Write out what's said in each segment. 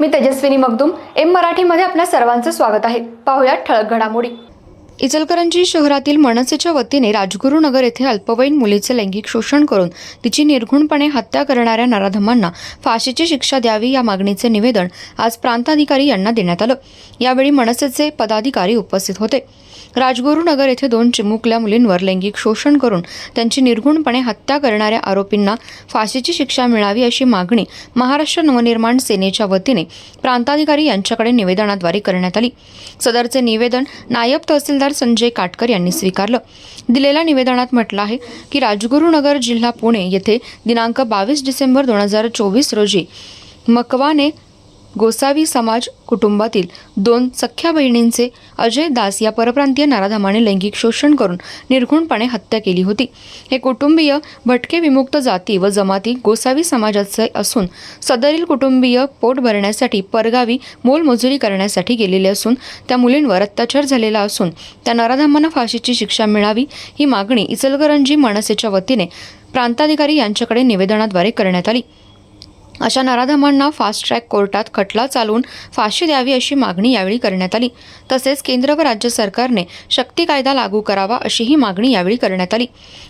मी Tejaswini Magdum M मराठीमध्ये आपल्या सर्वांचं स्वागत आहे. पाहुयात ठळक घडामोडी. इचलकरंजी शहरातील मनसेच्या वतीने राजगुरुनगर येथे अल्पवयीन मुलीचे लैंगिक शोषण करून तिची निर्घुणपणे हत्या करणाऱ्या नराधमांना फाशीची शिक्षा द्यावी या मागणीचे निवेदन आज प्रांताधिकारी यांना देण्यात आलं. यावेळी मनसेचे पदाधिकारी उपस्थित होते. राजगुरुनगर येथे दोन चिमुकल्या मुलींवर लैंगिक शोषण करून त्यांची निर्गुणपणे हत्या करणाऱ्या आरोपींना फाशीची शिक्षा मिळावी अशी मागणी महाराष्ट्र नवनिर्माण सेनेच्या वतीने प्रांताधिकारी यांच्याकडे निवेदनाद्वारे करण्यात आली. सदरचे निवेदन नायब तहसीलदार संजय काटकर यांनी स्वीकारलं. दिलेल्या निवेदनात म्हटलं आहे की राजगुरुनगर जिल्हा पुणे येथे दिनांक बावीस डिसेंबर दोन हजार चोवीस रोजी मकवाने गोसावी समाज कुटुंबातील दोन सख्ख्या बहिणींचे अजय दास या परप्रांतीय नाराधामाने लैंगिक शोषण करून निर्घुणपणे हत्या केली होती. हे कुटुंबीय भटके विमुक्त जाती व जमाती गोसावी समाजाचे असून सदरील कुटुंबीय पोट भरण्यासाठी परगावी मोलमजुरी करण्यासाठी गेलेले असून त्या मुलींवर अत्याचार झालेला असून त्या नाराधामांना फाशीची शिक्षा मिळावी ही मागणी इचलकरंजी मनसेच्या वतीने प्रांताधिकारी यांच्याकडे निवेदनाद्वारे करण्यात आली. अशा नराधमांना फास्ट ट्रॅक कोर्टात खटला चालवून फाशी द्यावी अशी मागणी यावेळी करण्यात आली. तसेच केंद्र व राज्य सरकारने शक्ती कायदा लागू करावा अशीही मागणी यावेळी करण्यात आली.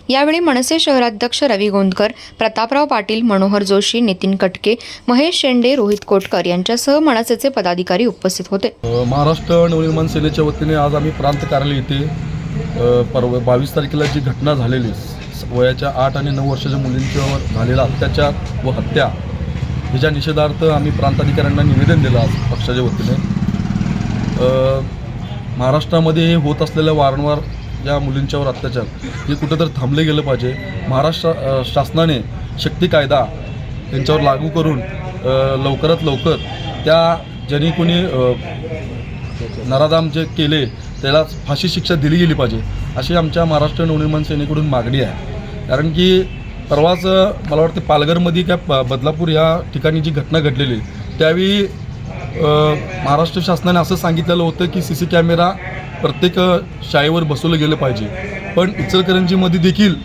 यावेळी मनसे शहराध्यक्ष रवी गोंदकर प्रतापराव पाटील मनोहर जोशी नितीन कटके महेश शेंडे रोहित कोटकर यांच्यासह मनसेचे पदाधिकारी उपस्थित होते. महाराष्ट्र नवनिर्माण सेनेच्या वतीने आज आम्ही प्रांत कार्यालय येथे परवा बावीस तारखेला जी घटना झालेली वयाच्या आठ आणि नऊ वर्षाच्या मुलींच्यावर झालेला अत्याचार व हत्या ह्याच्या निषेधार्थ आम्ही प्रांताधिकाऱ्यांना निवेदन दिलं आज पक्षाच्या वतीने महाराष्ट्रामध्ये हे होत असलेल्या वारंवार या मुलींच्यावर अत्याचार हे कुठंतरी थांबले गेलं पाहिजे. महाराष्ट्र शासनाने शक्ती कायदा त्यांच्यावर लागू करून लवकरात लवकर त्या ज्यांनी कोणी नराधाम जे केले त्याला फाशी शिक्षा दिली गेली पाहिजे अशी आमच्या महाराष्ट्र नवनिर्माण सेनेकडून मागणी आहे. कारण की परवाच मला वाटतं पालघरमध्ये काय बदलापूर या ठिकाणी जी घटना घडलेली त्यावेळी महाराष्ट्र शासनाने असं सांगितलेलं होतं की सी सी कॅमेरा प्रत्येक शाळेवर बसवलं गेलं पाहिजे. पण इचलकरंजीमध्ये देखील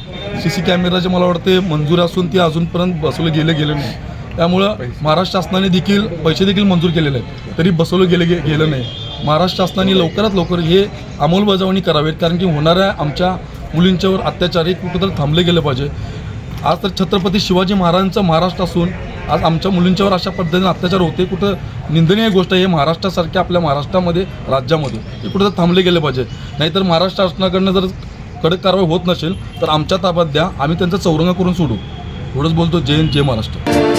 सी सी कॅमेराचे मला वाटते मंजूर असून ते अजूनपर्यंत बसवलं गेलं गेलं नाही. त्यामुळं महाराष्ट्र शासनाने देखील पैसे देखील मंजूर केलेले आहेत तरी बसवलं गेले गे गेलं नाही. महाराष्ट्र शासनाने लवकरात लवकर हे अंमलबजावणी करावेत कारण की होणाऱ्या आमच्या मुलींच्यावर अत्याचार हे कुठंतरी थांबले गेलं पाहिजे. आज तर छत्रपती शिवाजी महाराजांचा महाराष्ट्र असून आज आमच्या मुलींच्यावर अशा पद्धतीने अत्याचार होते कुठं निंदनीय गोष्ट आहे हे महाराष्ट्रासारख्या आपल्या महाराष्ट्रामध्ये राज्यामध्ये. हे कुठं थांबले गेले पाहिजे नाहीतर महाराष्ट्र शासनाकडनं जर कडक कारवाई होत नसेल तर आमच्या ताब्यात द्या. आम्ही त्यांचा चौरंगा करून सोडू. एवढंच बोलतो. जय हिंद, जय महाराष्ट्र.